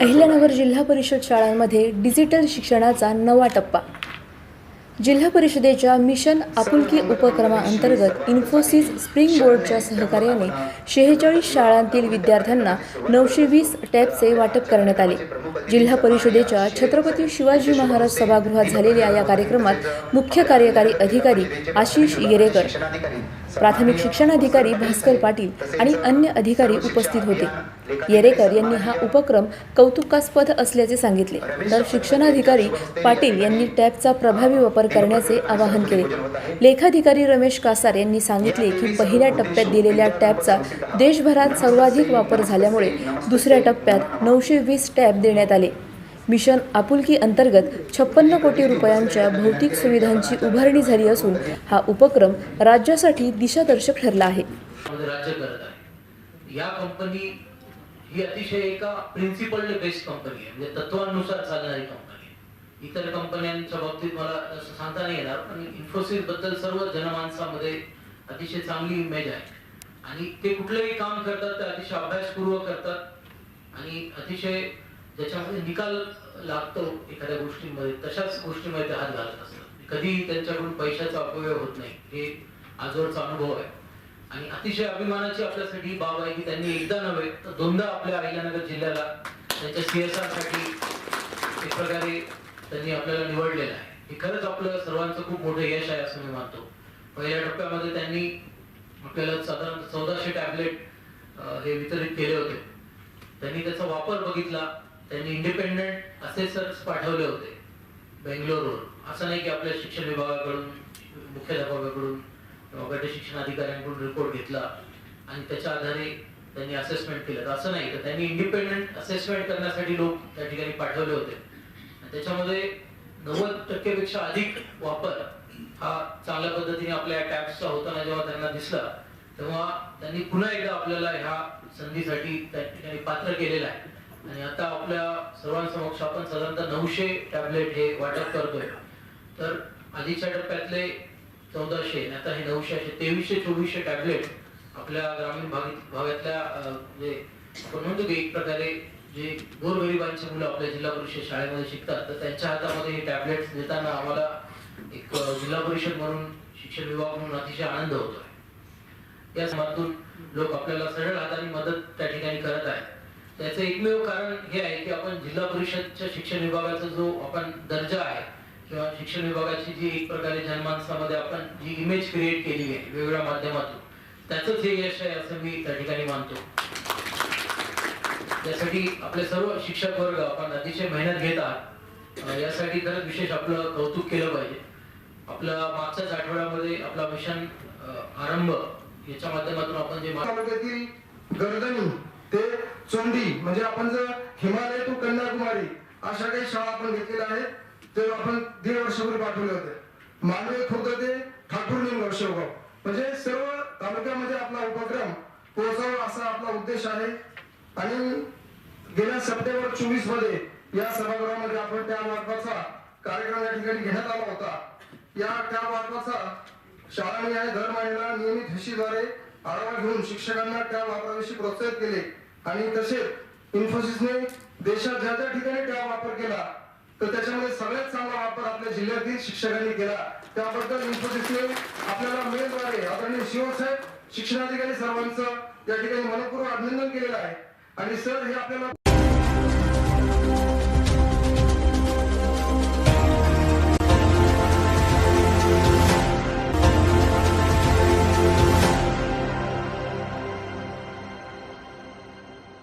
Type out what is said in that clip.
अहिल्यानगर जिल्हा परिषद शाळांमध्ये डिजिटल शिक्षणाचा नवा टप्पा. जिल्हा परिषदेच्या मिशन आपुलकी उपक्रमाअंतर्गत इन्फोसिस स्प्रिंग बोर्डच्या सहकार्याने शेहेचाळीस शाळांतील विद्यार्थ्यांना नऊशे वीस टॅबचे वाटप करण्यात आले. जिल्हा परिषदेच्या छत्रपती शिवाजी महाराज सभागृहात झालेल्या या कार्यक्रमात मुख्य कार्यकारी अधिकारी आशिष येरेकर. प्राथमिक शिक्षणाधिकारी भास्कर पाटील आणि अन्य अधिकारी उपस्थित होते. येरेकर यांनी हा उपक्रम कौतुकास्पद असल्याचे सांगितले. तर शिक्षणाधिकारी पाटील यांनी टॅबचा प्रभावी वापर करण्याचे आवाहन केले. लेखाधिकारी रमेश कासार यांनी सांगितले की पहिल्या टप्प्यात दिलेल्या टॅबचा देशभरात सर्वाधिक वापर झाल्यामुळे दुसऱ्या टप्प्यात नऊशे वीस टॅब देण्यात आले. मिशन आपुलकी अंतर्गत छप्पन्न कोटी रुपयांच्या भौतिक सुविधांची उभारणी झाली असून हा उपक्रम राज्यासाठी दिशादर्शक ठरला आहे. म्हणजे राज्य करत आहे. या कंपनी ही अतिशय एका प्रिन्सिपल बेस्ड कंपनी आहे. म्हणजे तत्वानुसार चालणारी कंपनी इतर कंपन्यांच्या बाबतीत मला सांगता नाही येणार पण इन्फोसिसबद्दल सर्व जनमानसामध्ये अतिशय चांगली इमेज आहे. आणि ते कुठलंही काम करतात ते अतिशय अभ्यासपूर्वक करतात. आणि अतिशय ज्याच्यामध्ये निकाल लागतो एखाद्या गोष्टींमध्ये तशाच गोष्टीमध्ये ते हात घालत असतात. कधीही त्यांच्याकडून पैशाचा अपव्यय होत नाही. हे आजवरचा अनुभव आहे. आणि अतिशय अभिमानाची आपल्यासाठी ही बाब आहे की त्यांनी एकदा नव्हे तर दोनदा आपल्या अहिल्यानगर जिल्ह्याला त्यांच्या सीएसआरसाठी एक प्रकारे त्यांनी आपल्याला निवडलेलं आहे. हे खरंच आपलं सर्वांचं खूप मोठं यश आहे असं मी मानतो. पहिल्या टप्प्यामध्ये त्यांनी आपल्याला साधारण चौदाशे टॅबलेट हे वितरित केले होते. त्यांनी त्याचा वापर बघितला. त्यांनी इंडिपेंडेंट असेसर्स पाठवले होते बेंगलोरवर असं नाही की आपल्या शिक्षण विभागाकडून मुख्याध्यापकाकडून किंवा गट शिक्षण अधिकाऱ्यांकडून रिपोर्ट घेतला आणि त्याच्या आधारे त्यांनी असेसमेंट केलं. तर असं नाही तर त्यांनी इंडिपेंडेंट असेसमेंट करण्यासाठी लोक त्या ठिकाणी पाठवले होते. त्याच्यामध्ये नव्वद टक्केपेक्षा अधिक वापर हा चांगल्या पद्धतीने आपल्या टॅक्सचा होताना जेव्हा त्यांना दिसला तेव्हा त्यांनी पुन्हा एकदा आपल्याला ह्या संधीसाठी त्या ठिकाणी पात्र केलेलं आहे. आणि आता आपल्या सर्वांसमक्ष आपण साधारणतः नऊशे टॅबलेट हे वाटप करतोय. तर आधीच्या टप्प्यातले चौदाशे आणि आता हे नऊशे असे तेवीसशे चोवीसशे टॅबलेट आपल्या ग्रामीण भाग भागातल्या म्हणजे आपण म्हणतो की एक प्रकारे जे गोरगरिबांची मुलं आपल्या जिल्हा परिषद शाळेमध्ये शिकतात तर त्यांच्या हातामध्ये हे टॅबलेट्स देताना आम्हाला एक जिल्हा परिषद म्हणून शिक्षण विभाग म्हणून अतिशय आनंद होतोय. या समातून लोक आपल्याला सरळ हाताने मदत त्या आहेत त्याचं एकमेव कारण हे आहे की आपण जिल्हा परिषदच्या शिक्षण विभागाचा जो आपण दर्जा आहे किंवा शिक्षण विभागाची जी एक प्रकारे जनमानसामध्ये आपण जी इमेज क्रिएट केली आहे वेगवेगळ्या माध्यमातून त्याचंच हे यश आहे असं मी त्या ठिकाणी मानतो. त्यासाठी आपले सर्व शिक्षक वर्ग आपण अतिशय मेहनत घेत आहात. यासाठी खरंच विशेष आपलं कौतुक केलं पाहिजे. आपल्या मागच्याच आठवड्यामध्ये आपला मिशन आरंभ याच्या माध्यमातून आपण जे तालुक्यातील गर्दनी ते चोंडी म्हणजे आपण जर हिमालय टू कन्याकुमारी अशा काही शाळा आपण घेतलेल्या आहेत ते आपण दीड वर्षापूर्वी पाठवले होते. मानवे खुर्द ते ठाकूर ठाकूरलिंग वर्षगाव म्हणजे सर्व तालुक्यामध्ये आपला उपक्रम पोहोचावा असा आपला उद्देश आहे. आणि गेल्या सप्टेंबर चोवीसमध्ये या सभागृहामध्ये आपण त्या वाटपाचा कार्यक्रम या ठिकाणी घेण्यात आला होता. या त्या वाटपाचा शाळांनी आणि दर महिन्याला नियमित हशीद्वारे आढावा घेऊन शिक्षकांना त्या वापराविषयी प्रोत्साहित केले. आणि तसेच इन्फोसिसने देशात ज्या ज्या ठिकाणी त्या वापर केला तर त्याच्यामध्ये सगळ्यात चांगला वापर आपल्या जिल्ह्यातील शिक्षकांनी केला. त्याबद्दल इन्फोसिसने आपल्याला मेलद्वारे आदरणीय शिवसाहेब शिक्षणाधिकारी सर्वांचं या ठिकाणी मनपूर्वक अभिनंदन केलेलं आहे. आणि सर हे आपल्याला